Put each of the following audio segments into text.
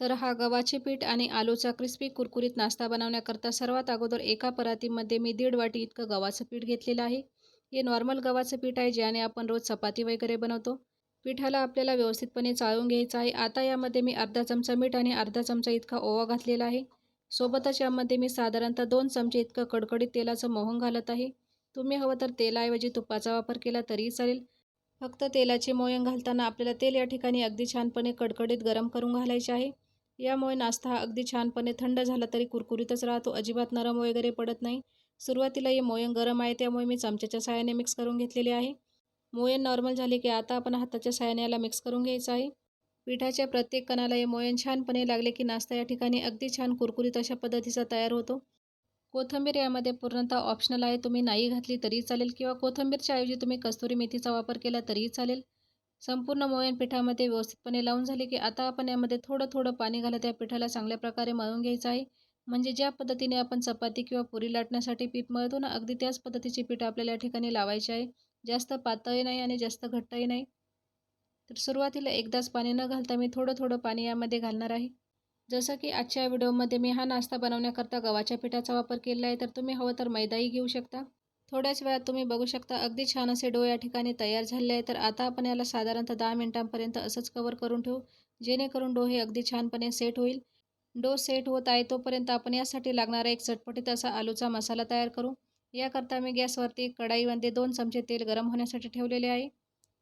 तर हा गव्हाचे पीठ आणि आलूचा क्रिस्पी कुरकुरीत नाश्ता बनवण्याकरता सर्वात अगोदर एका परातीमध्ये मी दीड वाटी इतकं गव्हाचं पीठ घेतलेलं आहे. हे नॉर्मल गव्हाचं पीठ आहे ज्याने आपण रोज चपाती वगैरे बनवतो. पिठाला आपल्याला व्यवस्थितपणे चाळून घ्यायचं आहे. आता यामध्ये मी अर्धा चमचा मीठ आणि अर्धा चमचा इतका ओवा घातलेला आहे. सोबतच यामध्ये मी साधारणतः दोन चमचे इतकं कडकडीत तेलाचं मोहन घालत आहे. तुम्ही हवं तर तेलाऐवजी तुपाचा वापर केला तरीही चालेल. फक्त तेलाचे मोयन घालताना आपल्याला तेल या ठिकाणी अगदी छानपणे कडकडीत गरम करून घालायचे आहे. यामुळे नाश्ता हा अगदी छानपणे थंड झाला तरी कुरकुरीतच राहतो. अजिबात नरम वगैरे पडत नाही. सुरुवातीला हे मोयन गरम आहे त्यामुळे मी चमच्याच्या साहाय्याने मिक्स करून घेतलेले आहे. मोयन नॉर्मल झाले की आता आपण हाताच्या साहाय्याने याला मिक्स करून घ्यायचं आहे. पिठाच्या प्रत्येक कणाला हे मोयन छानपणे लागले की नाश्ता या ठिकाणी अगदी छान कुरकुरीत अशा पद्धतीचा तयार होतो. कोथिंबीर यामध्ये पूर्णतः ऑप्शनल आहे. तुम्ही नाही घातली तरी चालेल किंवा कोथंबीरच्या ऐवजी तुम्ही कस्तुरी मेथीचा वापर केला तरीही चालेल. संपूर्ण मोयन पिठामध्ये व्यवस्थितपणे लावून झाले की आता आपण यामध्ये थोडं थोडं पाणी घालत या पिठाला चांगल्या प्रकारे मळून घ्यायचं आहे. म्हणजे ज्या पद्धतीने आपण चपाती किंवा पुरी लाटण्यासाठी पीठ मळतो ना अगदी त्याच पद्धतीचे पीठ आपल्याला या ठिकाणी लावायचे आहे. जास्त पातळही नाही आणि जास्त घट्टही नाही. तर सुरुवातीला एकदाच पाणी न घालता मी थोडं थोडं पाणी यामध्ये घालणार आहे. जसं की आजच्या व्हिडिओमध्ये मी हा नाश्ता बनवण्याकरता गव्हाच्या पिठाचा वापर केला आहे तर तुम्ही हवं तर मैदाही घेऊ शकता. थोड्याच वेळात तुम्ही बघू शकता अगदी छान असे डो या ठिकाणी तयार झाले आहे तर आता आपण याला साधारणतः दहा मिनिटांपर्यंत असंच कवर करून ठेवू. जेणेकरून डो हे अगदी छानपणे सेट होईल. डो सेट होत आहे तोपर्यंत आपण यासाठी लागणारा एक चटपटीत असा आलूचा मसाला तयार करू. याकरता मी गॅसवरती कढाईमध्ये दोन चमचे तेल गरम होण्यासाठी ठेवलेले आहे.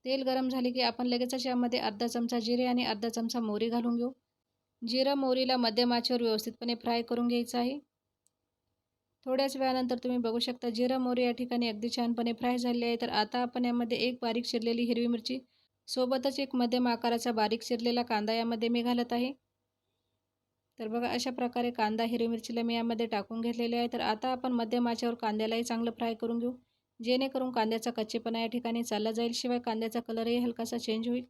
तेल गरम झाले की आपण लगेचच यामध्ये अर्धा चमचा जिरे आणि अर्धा चमचा मोहरी घालून घेऊ. जिरं मोहरीला मध्यम आचेवर व्यवस्थितपणे फ्राय करून घ्यायचं आहे. थोड्याच वेळानंतर तुम्ही बघू शकता जिरा मोहरी या ठिकाणी अगदी छानपणे फ्राय झाली आहे तर आता आपण यामध्ये एक बारीक चिरलेली हिरवी मिरची सोबतच एक मध्यम आकाराचा बारीक चिरलेला कांदा यामध्ये मी घालत आहे. तर बघा अशा प्रकारे कांदा हिरवी मिरचीला मी यामध्ये टाकून घेतलेले आहे. तर आता आपण मध्यम आच्यावर कांद्यालाही चांगलं फ्राय करून घेऊ. जेणेकरून कांद्याचा कच्चेपणा या ठिकाणी चालला जाईल. शिवाय कांद्याचा कलरही हलकासा चेंज होईल.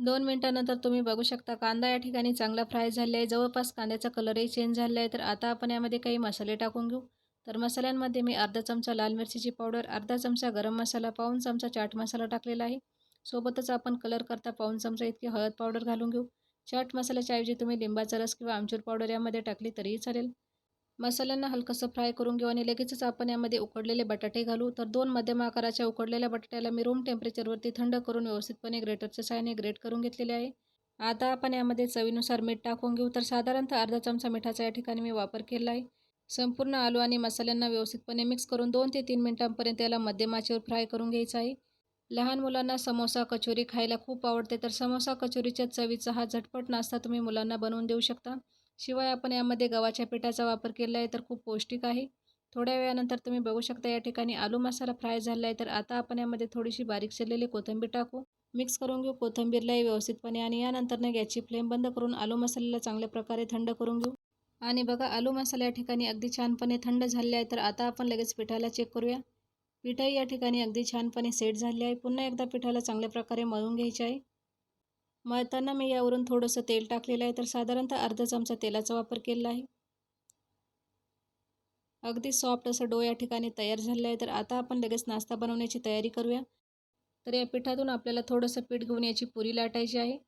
दोन मिनटानंतर तुम्ही बघू शकता कांदा या ठिकाणी चांगला फ्राय झाला आहे. जवळपास कांद्याचा कलरही चेंज झाला आहे. तर आता आपण यामध्ये काही मसाले टाकून घेऊ. तर मसाल्यांमध्ये मी अर्धा चमचा लाल मिरचीची पावडर अर्धा चमचा गरम मसाला पाऊन चमचा चाट मसाला टाकलेला आहे. सोबतच आपण कलर करता पाऊन चमचा इतकी हळद पावडर घालून घेऊ. चाट मसाल्याच्या ऐवजी तुम्ही लिंबाचा रस किंवा आमचूर पावडर यामध्ये टाकली तरीही चालेल. मसाल्यांना हलकंसं फ्राय करून घेऊ आणि लगेचच आपण यामध्ये उकडलेले बटाटे घालू. तर दोन मध्यम आकाराच्या उकडलेल्या बटाट्याला मी रूम टेम्परेचरवरती थंड करून व्यवस्थितपणे ग्रेटरच्या साहाय्याने ग्रेट करून घेतलेले आहे. आता आपण यामध्ये चवीनुसार मीठ टाकून घेऊ. तर साधारणतः अर्धा चमचा मिठाचा या ठिकाणी मी वापर केला आहे. संपूर्ण आलू आणि मसाल्यांना व्यवस्थितपणे मिक्स करून दोन ते तीन मिनटांपर्यंत याला मध्यम आचेवर फ्राय करून घ्यायचं आहे. लहान मुलांना समोसा कचोरी खायला खूप आवडते. तर समोसा कचोरीच्या चवीचा हा झटपट नाश्ता तुम्ही मुलांना बनवून देऊ शकता. शिवाय आपण यामध्ये गव्हाच्या पिठाचा वापर केला आहे तर खूप पौष्टिक आहे. थोड्या वेळानंतर तुम्ही बघू शकता या ठिकाणी आलू मसाला फ्राय झाला आहे तर आता आपण यामध्ये थोडीशी बारीक चिरलेली कोथिंबीर टाकू. मिक्स करून घेऊ कोथिंबीरलाही व्यवस्थितपणे आणि यानंतरनं गॅसची फ्लेम बंद करून आलू मसाल्याला चांगल्या प्रकारे थंड करून घेऊ. आणि बघा आलू मसाला या ठिकाणी अगदी छानपणे थंड झाले आहे. तर आता आपण लगेच पिठाला चेक करूया. पिठाही या ठिकाणी अगदी छानपणे सेट झाले आहे. पुन्हा एकदा पिठाला चांगल्या प्रकारे मळून घ्यायचे आहे. मळताना मी यावरून थोडंसं तेल टाकलेलं आहे तर साधारणतः अर्धा चमचा तेलाचा वापर केलेला आहे. अगदी सॉफ्ट असं डो या ठिकाणी तयार झालेलं आहे तर आता आपण लगेच नाश्ता बनवण्याची तयारी करूया. तर या पिठातून आपल्याला थोडंसं पीठ घेऊन याची पुरी लाटायची आहे.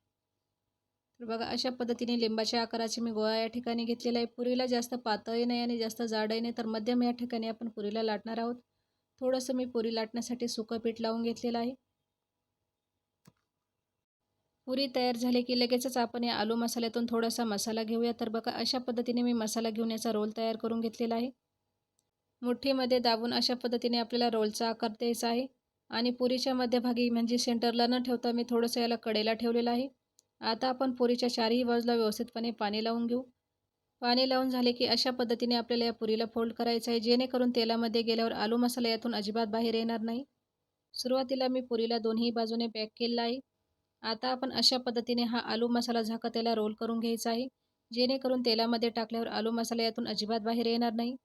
तर बघा अशा पद्धतीने लिंबाच्या आकाराचे मी गोळा या ठिकाणी घेतलेला आहे. पुरीला जास्त पातळही नाही आणि जास्त जाडही नाही तर मध्यम या ठिकाणी आपण पुरीला लाटणार आहोत. थोडंसं मी पुरी लाटण्यासाठी सुकं पीठ लावून घेतलेलं आहे. पुरी तयार झाली की लगेचच आपण या आलू मसाल्यातून थोडासा मसाला घेऊया. तर बघा अशा पद्धतीने मी मसाला घेऊन याचा रोल तयार करून घेतलेला आहे. मुठीमध्ये दाबून अशा पद्धतीने आपल्याला रोलचा आकार द्यायचा आहे. आणि पुरीच्या मध्यभागी म्हणजे सेंटरला न ठेवता मी थोडंसं याला कडेला ठेवलेलं आहे. आता आपण पुरीच्या चारही बाजूला व्यवस्थितपणे पाणी लावून घेऊ. पाणी लावून झाले की अशा पद्धतीने आपल्याला या पुरीला फोल्ड करायचं आहे जेणेकरून तेलामध्ये गेल्यावर आलू मसाला यातून अजिबात बाहेर येणार नाही. सुरुवातीला मी पुरीला दोन्ही बाजूने पॅक केलेला आहे. आता आपण अशा पद्धतीने हा आलू मसाला झाका त्याला रोल करून घ्यायचा आहे. जेणेकरून तेलामध्ये टाकल्यावर आलू मसाला यातून अजिबात बाहेर येणार नाही.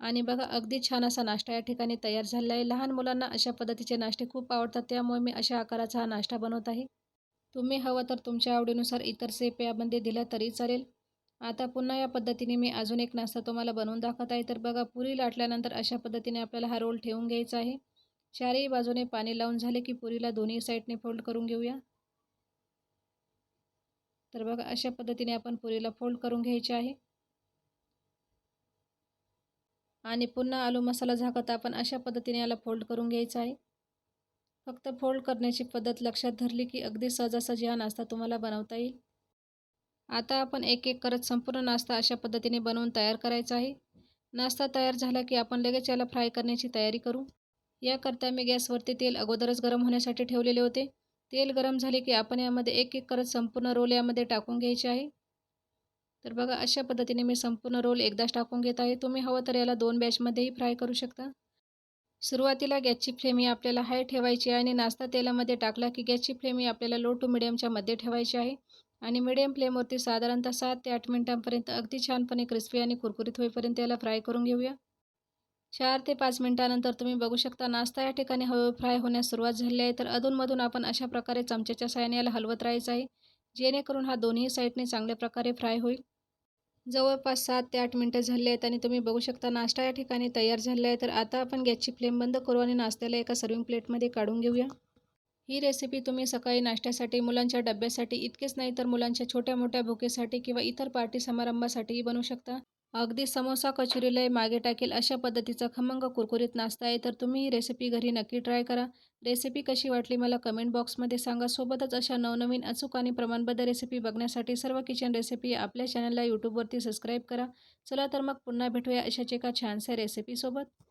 आणि बघा अगदी छान असा नाश्ता या ठिकाणी तयार झालेला आहे. लहान मुलांना अशा पद्धतीचे नाश्ते खूप आवडतात. त्यामुळे मी अशा आकाराचा हा नाश्ता बनवत आहे. तुम्ही हवं तर तुमच्या आवडीनुसार इतर सेप यामध्ये दिला तरी चालेल. आता पुन्हा या पद्धतीने मी अजून एक नाश्ता तुम्हाला बनवून दाखवत आहे. तर बघा पुरी लाटल्यानंतर अशा पद्धतीने आपल्याला हा रोल ठेवून घ्यायचा आहे. चारही बाजूने पाणी लावून झाले की पुरीला दोन्ही साईडने फोल्ड करून घेऊया. तर बघा अशा पद्धतीने आपण पुरीला फोल्ड करून घ्यायचे आहे. आणि पुन्हा आलू मसाला झाकत आपण अशा पद्धतीने याला फोल्ड करून घ्यायचा आहे. फक्त फोल्ड करण्याची पद्धत लक्षात धरली की अगदी सहजासहजी हा नाश्ता तुम्हाला बनवता येईल. आता आपण एक एक करत संपूर्ण नाश्ता अशा पद्धतीने बनवून तयार करायचा आहे. नाश्ता तयार झाला की आपण लगेच याला फ्राय करण्याची तयारी करू. याकरता मी गॅसवरती तेल अगोदरच गरम होण्यासाठी ठेवलेले होते. तेल गरम झाले की आपण यामध्ये एक एक करत संपूर्ण रोल यामध्ये टाकून घ्यायचे आहे. तर बघा अशा पद्धतीने मी संपूर्ण रोल एकदाच टाकून घेत आहे. तुम्ही हवं तर याला दोन बॅचमध्येही फ्राय करू शकता. सुरुवातीला गॅसची फ्लेम ही आपल्याला हाय ठेवायची आहे आणि नाश्ता तेलामध्ये टाकला की गॅसची फ्लेम ही आपल्याला लो टू मिडियमच्या मध्ये ठेवायची आहे. आणि मिडियम फ्लेमवरती साधारणतः सात ते आठ मिनटांपर्यंत अगदी छानपणे क्रिस्पी आणि कुरकुरीत होईपर्यंत याला फ्राय करून घेऊया. चार ते पाच मिनटानंतर तुम्ही बघू शकता नाश्ता या ठिकाणी हळूहळू फ्राय होण्यास सुरुवात झाली आहे. तर अधूनमधून आपण अशा प्रकारे चमच्याच्या साहाय्याने याला हलवत राहायचं आहे जेणेकरून हा दोन्ही साईडने चांगल्या प्रकारे फ्राय होईल. जवळपास सात ते आठ मिनटं झाले आहेत आणि तुम्ही बघू शकता नाश्ता या ठिकाणी तयार झालेला आहे. तर आता आपण गॅसची फ्लेम बंद करू आणि नाश्त्याला एका सर्विंग प्लेटमध्ये काढून घेऊया. ही रेसिपी तुम्ही सकाळी नाश्त्यासाठी मुलांच्या डब्यासाठी इतकेच नाही तर मुलांच्या छोट्या मोठ्या भुकेसाठी किंवा इतर पार्टी समारंभासाठीही बनवू शकता. अगदी समोसा कचोरीलाही मागे टाकेल अशा पद्धतीचा खमंग कुरकुरीत नाश्ता आहे. तर तुम्ही ही रेसिपी घरी नक्की ट्राय करा. रेसिपी कशी वाटली मला कमेंट बॉक्समध्ये सांगा. सोबतच अशा नवनवीन अचूक आणि प्रमाणबद्ध रेसिपी बघण्यासाठी सर्व किचन रेसिपी आपल्या चॅनलला यूट्यूबवरती सबस्क्राईब करा. चला तर मग पुन्हा भेटूया अशाच एका छानशा रेसिपीसोबत